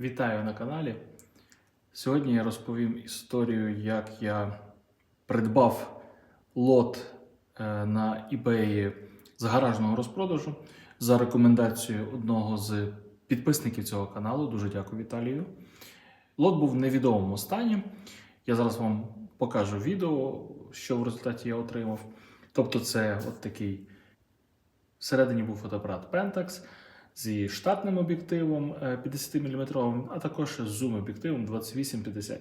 Вітаю на каналі. Сьогодні я розповім історію, як я придбав лот е, на eBay з гаражного розпродажу за рекомендацією одного з підписників цього каналу. Дуже дякую Віталію. Лот був в невідомому стані. Я зараз вам покажу відео, що в результаті я отримав. Тобто, це от такий Всередині був фотоапарат Pentax зі штатним об'єктивом е, 50 мм, а також з зум-об'єктивом 28-50.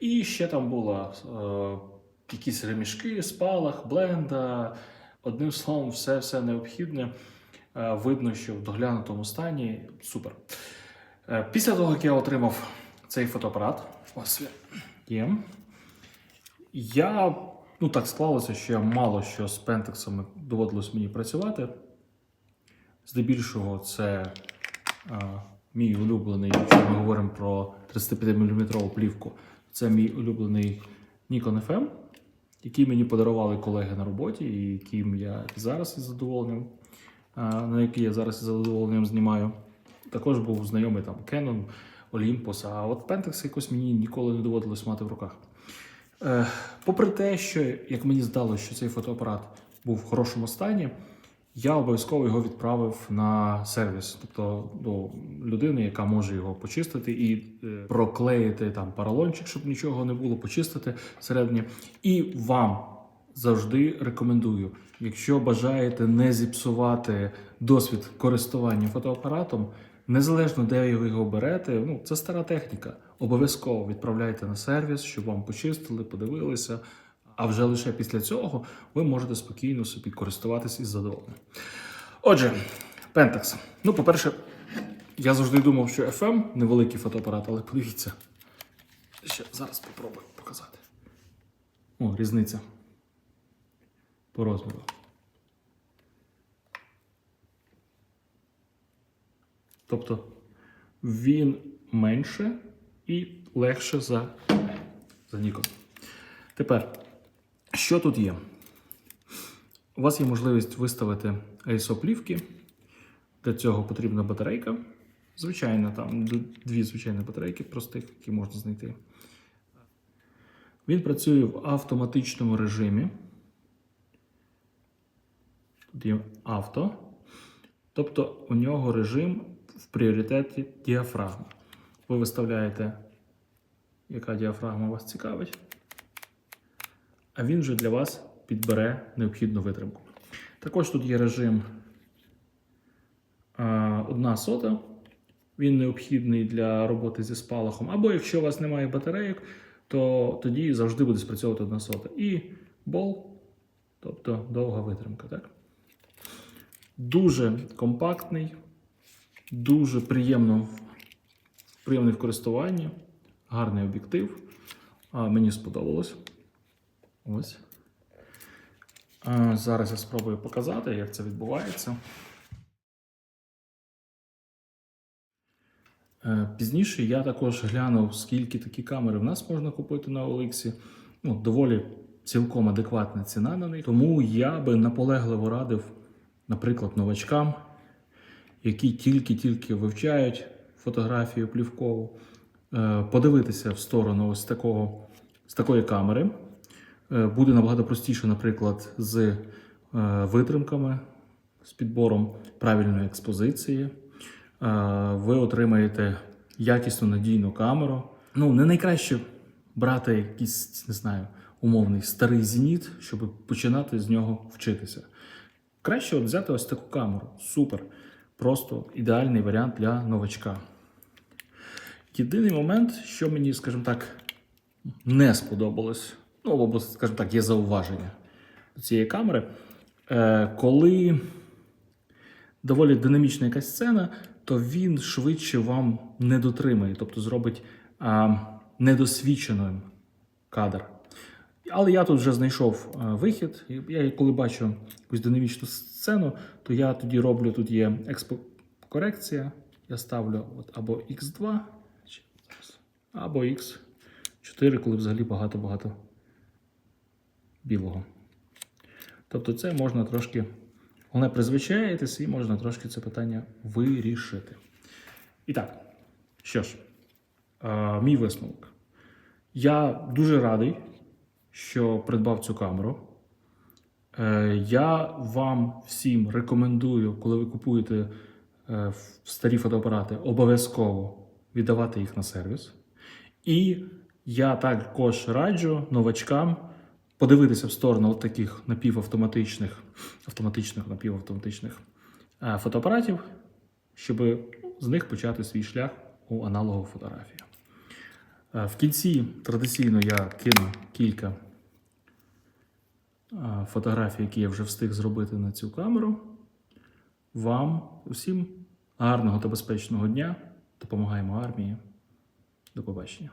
І ще там було е, якісь ремішки, спалах, бленда. Одним словом, все, все необхідне. Е, видно, що в доглянутому стані супер. Е, після того, як я отримав цей фотоапарат, ось є. Я ну так склалося, що я мало що з пентексами доводилось мені працювати. Здебільшого, це а, мій улюблений, якщо ми говоримо про 35-мм плівку, це мій улюблений Nikon FM, який мені подарували колеги на роботі, і яким я зараз із задоволенням, а, на який я зараз із задоволенням знімаю. Також був знайомий там Canon, Olympus, а от Pentax якось мені ніколи не доводилось мати в руках. Е, Попри те, що як мені здалося, що цей фотоапарат був в хорошому стані, я обов'язково його відправив на сервіс, тобто до людини, яка може його почистити і е, проклеїти там паралончик, щоб нічого не було, почистити всередині. І вам завжди рекомендую, якщо бажаєте не зіпсувати досвід користування фотоапаратом, незалежно де ви його берете, ну це стара техніка. Обов'язково відправляйте на сервіс, щоб вам почистили, подивилися. А вже лише після цього ви можете спокійно собі користуватись із задоволенням. Отже, Pentax. Ну, по-перше, я завжди думав, що FM невеликий фотоапарат, але подивіться. Ще зараз спробую показати. О, різниця. По розміру. Тобто він менше і легше за, за Nikon. Тепер, що тут є? У вас є можливість виставити ISO плівки. Для цього потрібна батарейка. Звичайна, там дві звичайні батарейки простих, які можна знайти. Він працює в автоматичному режимі. Тут є авто. Тобто у нього режим в пріоритеті діафрагма. Ви виставляєте, яка діафрагма вас цікавить а він вже для вас підбере необхідну витримку. Також тут є режим а, одна сота. Він необхідний для роботи зі спалахом. Або якщо у вас немає батарейок, то тоді завжди буде спрацьовувати одна сота. І бол, тобто довга витримка. Так? Дуже компактний, дуже приємно, приємний в користуванні, гарний об'єктив. Мені сподобалось. Ось. Зараз я спробую показати, як це відбувається. Е, Пізніше я також глянув, скільки такі камери в нас можна купити на OLX. Ну, доволі цілком адекватна ціна на них. Тому я би наполегливо радив, наприклад, новачкам, які тільки-тільки вивчають фотографію плівкову, е, подивитися в сторону ось такого, з такої камери. Е, Буде набагато простіше, наприклад, з е, витримками, з підбором правильної експозиції. Е, Ви отримаєте якісну надійну камеру. Ну, не найкраще брати якийсь, не знаю, умовний старий зеніт, щоб починати з нього вчитися. Краще от взяти ось таку камеру. Супер. Просто ідеальний варіант для новачка. Єдиний момент, що мені, скажімо так, не сподобалось, ну або, скажімо так, є зауваження до цієї камери. Е, коли доволі динамічна якась сцена, то він швидше вам не дотримає, тобто зробить недосвідченим кадр. Але я тут вже знайшов а, вихід. Я коли бачу якусь динамічну сцену, то я тоді роблю, тут є експокорекція. Я ставлю от або X2, або X4, коли взагалі багато-багато білого. Тобто це можна трошки, головне призвичаєтесь і можна трошки це питання вирішити. І так, Що ж, мій висновок. Я дуже радий, що придбав цю камеру. Е, Я вам всім рекомендую, коли ви купуєте е, старі фотоапарати, обов'язково віддавати їх на сервіс. І я також раджу новачкам подивитися в сторону от таких напівавтоматичних, автоматичних, напівавтоматичних е, фотоапаратів, щоб з них почати свій шлях у аналогову фотографію. Е, В кінці традиційно я кину кілька е, фотографій, які я вже встиг зробити на цю камеру. Вам усім гарного та безпечного дня. Допомагаємо армії. До побачення.